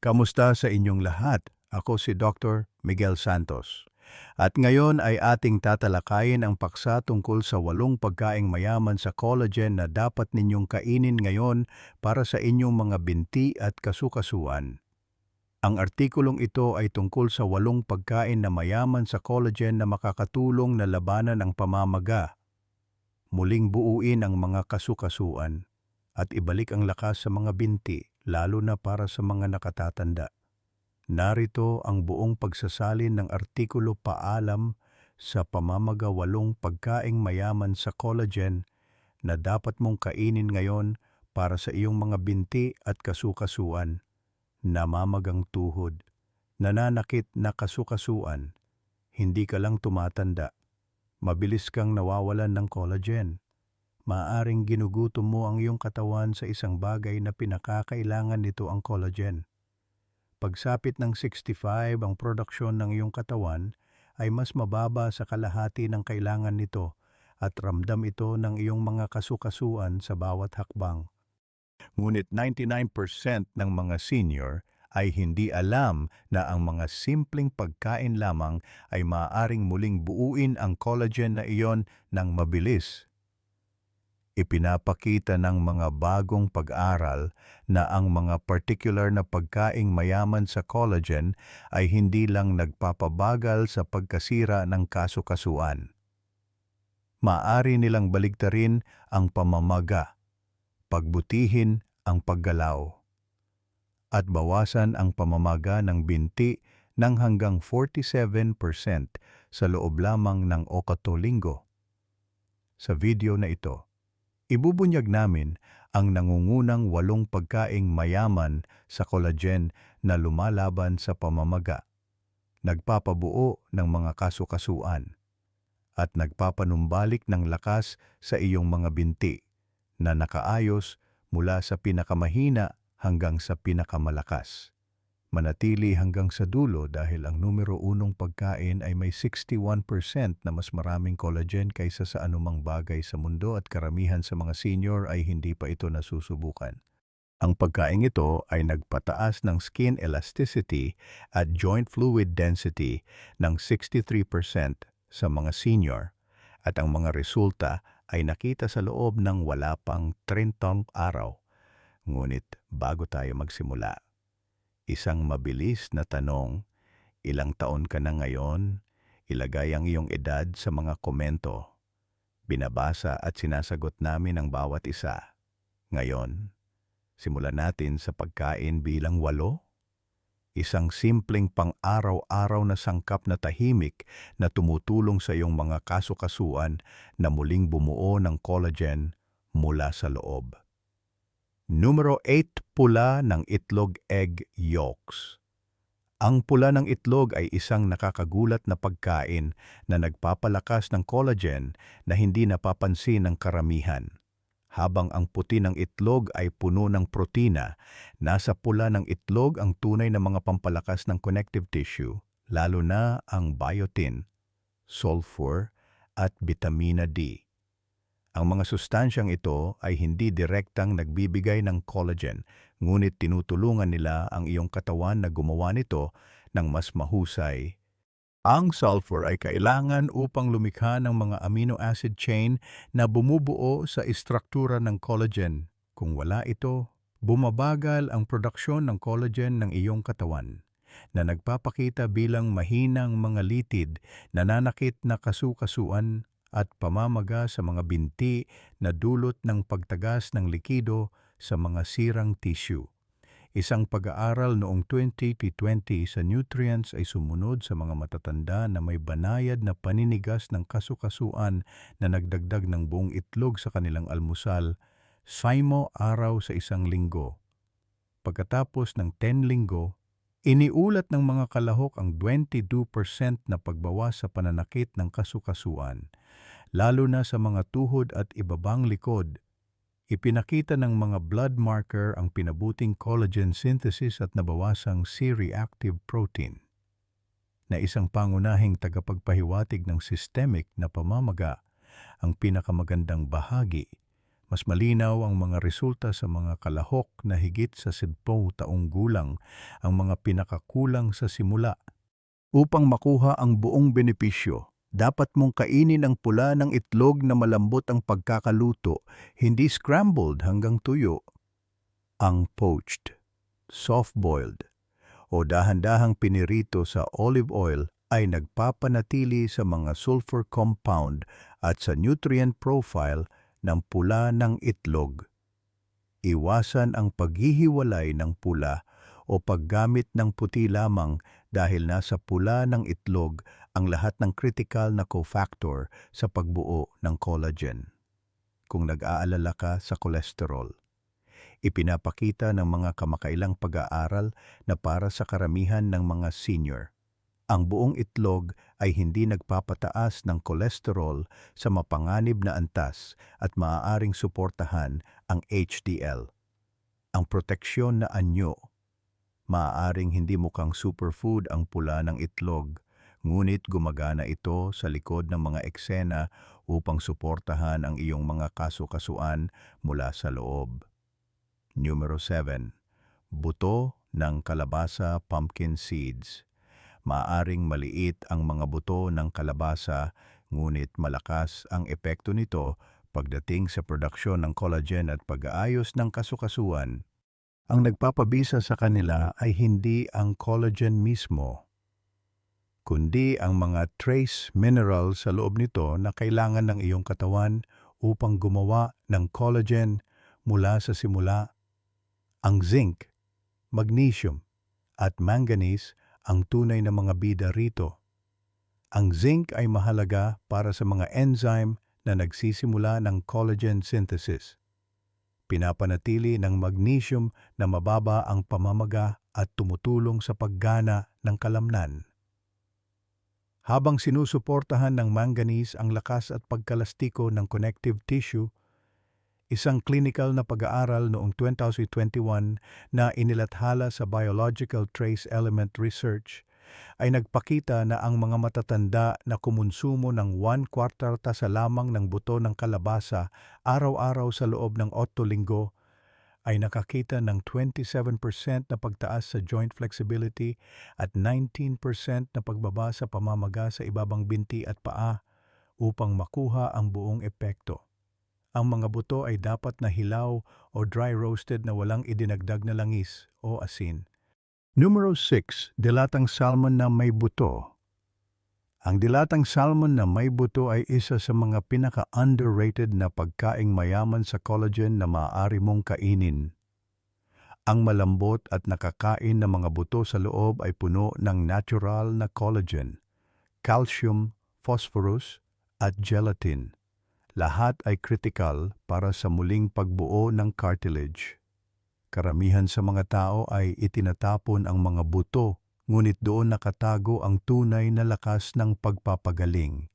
Kamusta sa inyong lahat? Ako si Dr. Miguel Santos. At ngayon ay ating tatalakayin ang paksa tungkol sa walong pagkaing mayaman sa collagen na dapat ninyong kainin ngayon para sa inyong mga binti at kasukasuan. Ang artikulong ito ay tungkol sa walong pagkain na mayaman sa collagen na makakatulong na labanan ang pamamaga, muling buuin ang mga kasukasuan, at ibalik ang lakas sa mga binti, lalo na para sa mga nakatatanda. Narito ang buong pagsasalin ng artikulo paalam sa pamamaga walong pagkaing mayaman sa collagen na dapat mong kainin ngayon para sa iyong mga binti at kasukasuan, namamagang tuhod, nananakit na kasukasuan, hindi ka lang tumatanda, mabilis kang nawawalan ng collagen. Maaring ginugutom mo ang iyong katawan sa isang bagay na pinakakailangan nito ang collagen. Pagsapit ng 65 ang produksyon ng iyong katawan ay mas mababa sa kalahati ng kailangan nito at ramdam ito ng iyong mga kasukasuan sa bawat hakbang. Ngunit 99% ng mga senior ay hindi alam na ang mga simpleng pagkain lamang ay maaaring muling buuin ang collagen na iyon ng mabilis. Ipinapakita ng mga bagong pag-aral na ang mga particular na pagkaing mayaman sa collagen ay hindi lang nagpapabagal sa pagkasira ng kasukasuan. Maari nilang baligtarin ang pamamaga, pagbutihin ang paggalaw, at bawasan ang pamamaga ng binti ng hanggang 47% sa loob lamang ng okato linggo. Sa video na ito, Ibubunyag namin ang nangungunang walong pagkaing mayaman sa collagen na lumalaban sa pamamaga, nagpapabuo ng mga kasukasuan, at nagpapanumbalik ng lakas sa iyong mga binti na nakaayos mula sa pinakamahina hanggang sa pinakamalakas manatili hanggang sa dulo dahil ang numero unong pagkain ay may 61% na mas maraming collagen kaysa sa anumang bagay sa mundo at karamihan sa mga senior ay hindi pa ito nasusubukan. Ang pagkain ito ay nagpataas ng skin elasticity at joint fluid density ng 63% sa mga senior at ang mga resulta ay nakita sa loob ng wala pang 30 araw. Ngunit bago tayo magsimula, Isang mabilis na tanong, ilang taon ka na ngayon? Ilagay ang iyong edad sa mga komento. Binabasa at sinasagot namin ang bawat isa. Ngayon, simulan natin sa pagkain bilang walo. Isang simpleng pang-araw-araw na sangkap na tahimik na tumutulong sa iyong mga kasukasuan na muling bumuo ng collagen mula sa loob. Numero 8, pula ng itlog egg yolks. Ang pula ng itlog ay isang nakakagulat na pagkain na nagpapalakas ng collagen na hindi napapansin ng karamihan. Habang ang puti ng itlog ay puno ng protina, nasa pula ng itlog ang tunay na mga pampalakas ng connective tissue, lalo na ang biotin, sulfur, at vitamina D. Ang mga sustansyang ito ay hindi direktang nagbibigay ng collagen, ngunit tinutulungan nila ang iyong katawan na gumawa nito ng mas mahusay. Ang sulfur ay kailangan upang lumikha ng mga amino acid chain na bumubuo sa istruktura ng collagen. Kung wala ito, bumabagal ang produksyon ng collagen ng iyong katawan na nagpapakita bilang mahinang mga litid, nananakit na kasukasuan at pamamaga sa mga binti na dulot ng pagtagas ng likido sa mga sirang tissue. Isang pag-aaral noong 2020 sa nutrients ay sumunod sa mga matatanda na may banayad na paninigas ng kasukasuan na nagdagdag ng buong itlog sa kanilang almusal, saimo araw sa isang linggo. Pagkatapos ng 10 linggo, iniulat ng mga kalahok ang 22% na pagbawas sa pananakit ng kasukasuan lalo na sa mga tuhod at ibabang likod. Ipinakita ng mga blood marker ang pinabuting collagen synthesis at nabawasang C-reactive protein na isang pangunahing tagapagpahiwatig ng systemic na pamamaga ang pinakamagandang bahagi. Mas malinaw ang mga resulta sa mga kalahok na higit sa 10 taong gulang, ang mga pinakakulang sa simula. Upang makuha ang buong benepisyo, dapat mong kainin ang pula ng itlog na malambot ang pagkakaluto, hindi scrambled hanggang tuyo. Ang poached, soft-boiled, o dahan-dahang pinirito sa olive oil ay nagpapanatili sa mga sulfur compound at sa nutrient profile ng pula ng itlog. Iwasan ang paghihiwalay ng pula o paggamit ng puti lamang dahil nasa pula ng itlog ang lahat ng critical na cofactor sa pagbuo ng collagen. Kung nag-aalala ka sa kolesterol, ipinapakita ng mga kamakailang pag-aaral na para sa karamihan ng mga senior, ang buong itlog ay hindi nagpapataas ng kolesterol sa mapanganib na antas at maaaring suportahan ang HDL. Ang proteksyon na anyo Maaaring hindi mukhang superfood ang pula ng itlog, ngunit gumagana ito sa likod ng mga eksena upang suportahan ang iyong mga kasukasuan mula sa loob. Numero 7. Buto ng kalabasa pumpkin seeds. Maaring maliit ang mga buto ng kalabasa, ngunit malakas ang epekto nito pagdating sa produksyon ng collagen at pag-aayos ng kasukasuan. Ang nagpapabisa sa kanila ay hindi ang collagen mismo, kundi ang mga trace mineral sa loob nito na kailangan ng iyong katawan upang gumawa ng collagen mula sa simula. Ang zinc, magnesium, at manganese ang tunay na mga bida rito. Ang zinc ay mahalaga para sa mga enzyme na nagsisimula ng collagen synthesis pinapanatili ng magnesium na mababa ang pamamaga at tumutulong sa paggana ng kalamnan. Habang sinusuportahan ng manganese ang lakas at pagkalastiko ng connective tissue, isang clinical na pag-aaral noong 2021 na inilathala sa Biological Trace Element Research ay nagpakita na ang mga matatanda na kumonsumo ng 1 kwarta sa lamang ng buto ng kalabasa araw-araw sa loob ng 8 linggo ay nakakita ng 27% na pagtaas sa joint flexibility at 19% na pagbaba sa pamamaga sa ibabang binti at paa upang makuha ang buong epekto. Ang mga buto ay dapat na hilaw o dry roasted na walang idinagdag na langis o asin. Numero 6, dilatang salmon na may buto. Ang dilatang salmon na may buto ay isa sa mga pinaka-underrated na pagkaing mayaman sa collagen na maaari mong kainin. Ang malambot at nakakain na mga buto sa loob ay puno ng natural na collagen, calcium, phosphorus, at gelatin. Lahat ay critical para sa muling pagbuo ng cartilage. Karamihan sa mga tao ay itinatapon ang mga buto, ngunit doon nakatago ang tunay na lakas ng pagpapagaling.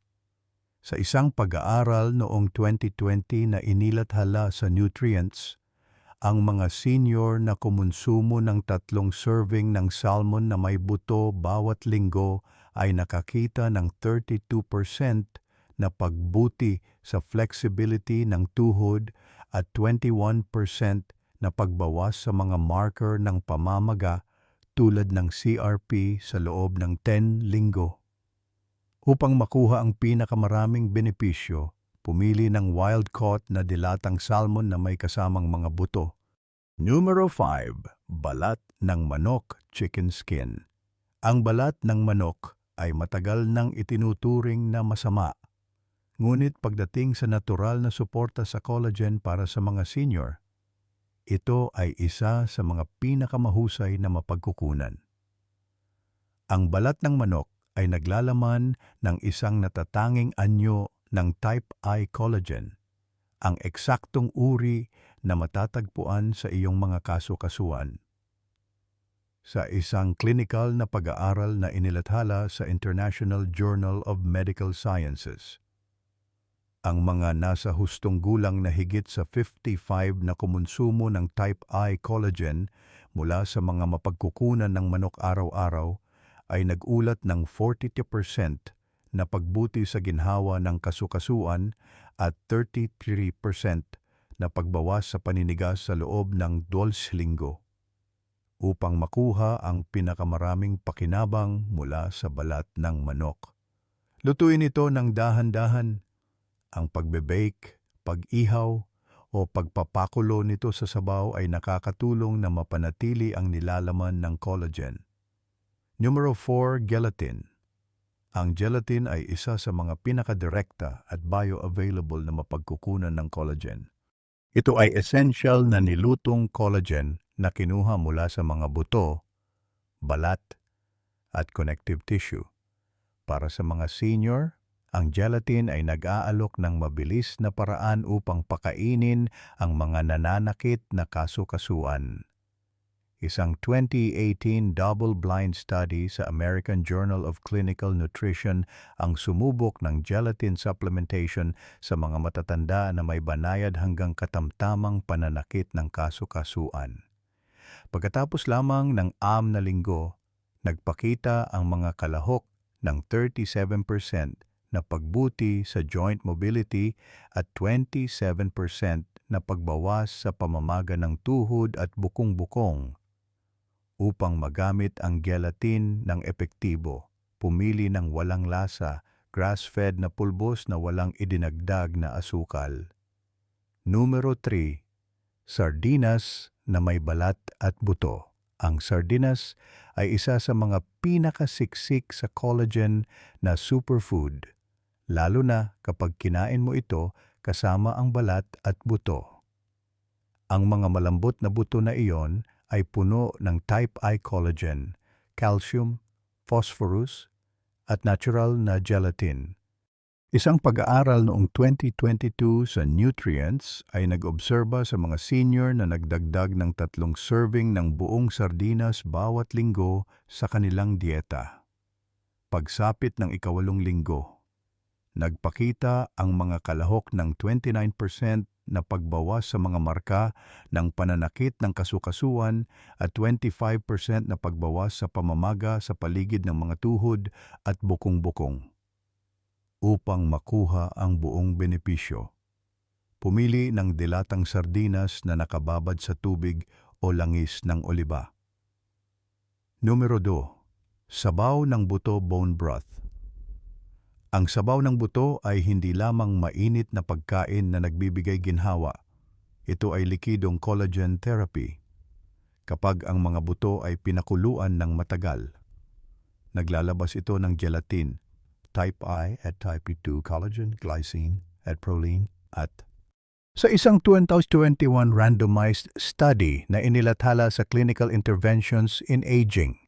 Sa isang pag-aaral noong 2020 na inilathala sa Nutrients, ang mga senior na kumonsumo ng tatlong serving ng salmon na may buto bawat linggo ay nakakita ng 32% na pagbuti sa flexibility ng tuhod at 21% na pagbawas sa mga marker ng pamamaga tulad ng CRP sa loob ng 10 linggo. Upang makuha ang pinakamaraming benepisyo, pumili ng wild-caught na dilatang salmon na may kasamang mga buto. Numero 5. Balat ng manok chicken skin. Ang balat ng manok ay matagal nang itinuturing na masama. Ngunit pagdating sa natural na suporta sa collagen para sa mga senior, ito ay isa sa mga pinakamahusay na mapagkukunan. Ang balat ng manok ay naglalaman ng isang natatanging anyo ng type I collagen, ang eksaktong uri na matatagpuan sa iyong mga kaso-kasuan. Sa isang clinical na pag-aaral na inilathala sa International Journal of Medical Sciences, ang mga nasa hustong gulang na higit sa 55 na kumonsumo ng type I collagen mula sa mga mapagkukunan ng manok araw-araw ay nagulat ng 42% na pagbuti sa ginhawa ng kasukasuan at 33% na pagbawas sa paninigas sa loob ng 12 linggo upang makuha ang pinakamaraming pakinabang mula sa balat ng manok. Lutuin ito ng dahan-dahan. Ang pagbe-bake, pag-ihaw, o pagpapakulo nito sa sabaw ay nakakatulong na mapanatili ang nilalaman ng collagen. Numero 4, gelatin. Ang gelatin ay isa sa mga pinakadirekta at bioavailable na mapagkukunan ng collagen. Ito ay essential na nilutong collagen na kinuha mula sa mga buto, balat, at connective tissue. Para sa mga senior, ang gelatin ay nag-aalok ng mabilis na paraan upang pakainin ang mga nananakit na kasukasuan. Isang 2018 double-blind study sa American Journal of Clinical Nutrition ang sumubok ng gelatin supplementation sa mga matatanda na may banayad hanggang katamtamang pananakit ng kasukasuan. Pagkatapos lamang ng am na linggo, nagpakita ang mga kalahok ng 37% na pagbuti sa joint mobility at 27% na pagbawas sa pamamaga ng tuhod at bukong-bukong. Upang magamit ang gelatin ng epektibo, pumili ng walang lasa, grass-fed na pulbos na walang idinagdag na asukal. Numero 3. Sardinas na may balat at buto. Ang sardinas ay isa sa mga pinakasiksik sa collagen na superfood lalo na kapag kinain mo ito kasama ang balat at buto. Ang mga malambot na buto na iyon ay puno ng type I collagen, calcium, phosphorus, at natural na gelatin. Isang pag-aaral noong 2022 sa Nutrients ay nag-obserba sa mga senior na nagdagdag ng tatlong serving ng buong sardinas bawat linggo sa kanilang dieta. Pagsapit ng ikawalong linggo, nagpakita ang mga kalahok ng 29% na pagbawas sa mga marka ng pananakit ng kasukasuan at 25% na pagbawas sa pamamaga sa paligid ng mga tuhod at bukong-bukong. Upang makuha ang buong benepisyo, pumili ng dilatang sardinas na nakababad sa tubig o langis ng oliba. Numero 2. Sabaw ng buto bone broth. Ang sabaw ng buto ay hindi lamang mainit na pagkain na nagbibigay ginhawa. Ito ay likidong collagen therapy. Kapag ang mga buto ay pinakuluan ng matagal, naglalabas ito ng gelatin, type I at type 2 collagen, glycine, at proline, at sa isang 2021 randomized study na inilathala sa Clinical Interventions in Aging,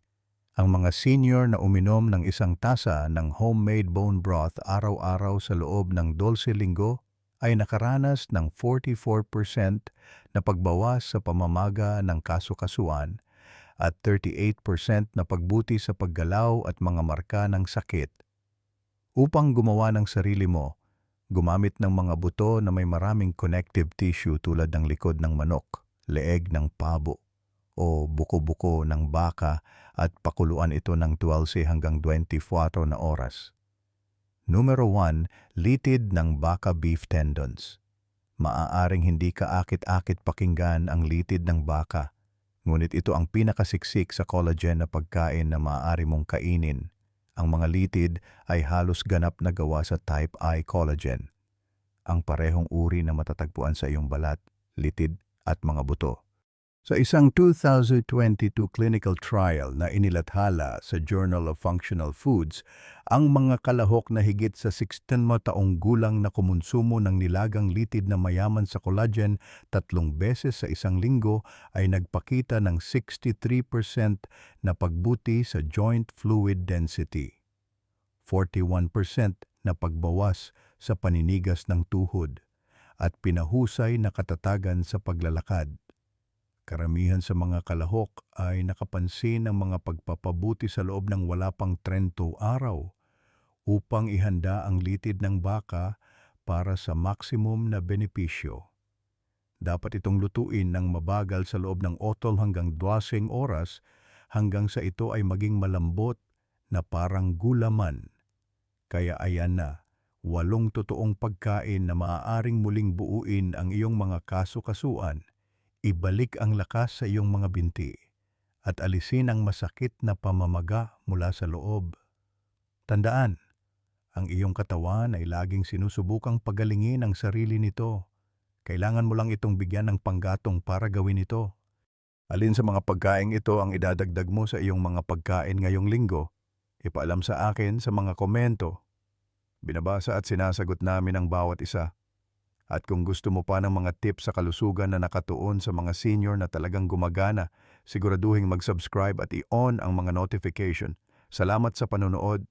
ang mga senior na uminom ng isang tasa ng homemade bone broth araw-araw sa loob ng 12 linggo ay nakaranas ng 44% na pagbawas sa pamamaga ng kasukasuan at 38% na pagbuti sa paggalaw at mga marka ng sakit. Upang gumawa ng sarili mo, gumamit ng mga buto na may maraming connective tissue tulad ng likod ng manok, leeg ng pabo, o buko-buko ng baka at pakuluan ito ng 12 hanggang 24 na oras. Numero 1, litid ng baka beef tendons. Maaaring hindi ka akit-akit pakinggan ang litid ng baka, ngunit ito ang pinakasiksik sa collagen na pagkain na maaari mong kainin. Ang mga litid ay halos ganap na gawa sa type I collagen, ang parehong uri na matatagpuan sa iyong balat, litid at mga buto. Sa isang 2022 clinical trial na inilathala sa Journal of Functional Foods, ang mga kalahok na higit sa 16 taong gulang na kumonsumo ng nilagang litid na mayaman sa collagen tatlong beses sa isang linggo ay nagpakita ng 63% na pagbuti sa joint fluid density, 41% na pagbawas sa paninigas ng tuhod, at pinahusay na katatagan sa paglalakad. Karamihan sa mga kalahok ay nakapansin ng mga pagpapabuti sa loob ng wala pang 30 araw upang ihanda ang litid ng baka para sa maximum na benepisyo. Dapat itong lutuin ng mabagal sa loob ng otol hanggang 12 oras hanggang sa ito ay maging malambot na parang gulaman. Kaya ayan na, walong totoong pagkain na maaaring muling buuin ang iyong mga kaso-kasuan, ibalik ang lakas sa iyong mga binti, at alisin ang masakit na pamamaga mula sa loob. Tandaan, ang iyong katawan ay laging sinusubukang pagalingin ang sarili nito. Kailangan mo lang itong bigyan ng panggatong para gawin ito. Alin sa mga pagkain ito ang idadagdag mo sa iyong mga pagkain ngayong linggo? Ipaalam sa akin sa mga komento. Binabasa at sinasagot namin ang bawat isa. At kung gusto mo pa ng mga tips sa kalusugan na nakatuon sa mga senior na talagang gumagana, siguraduhin mag-subscribe at i-on ang mga notification. Salamat sa panonood.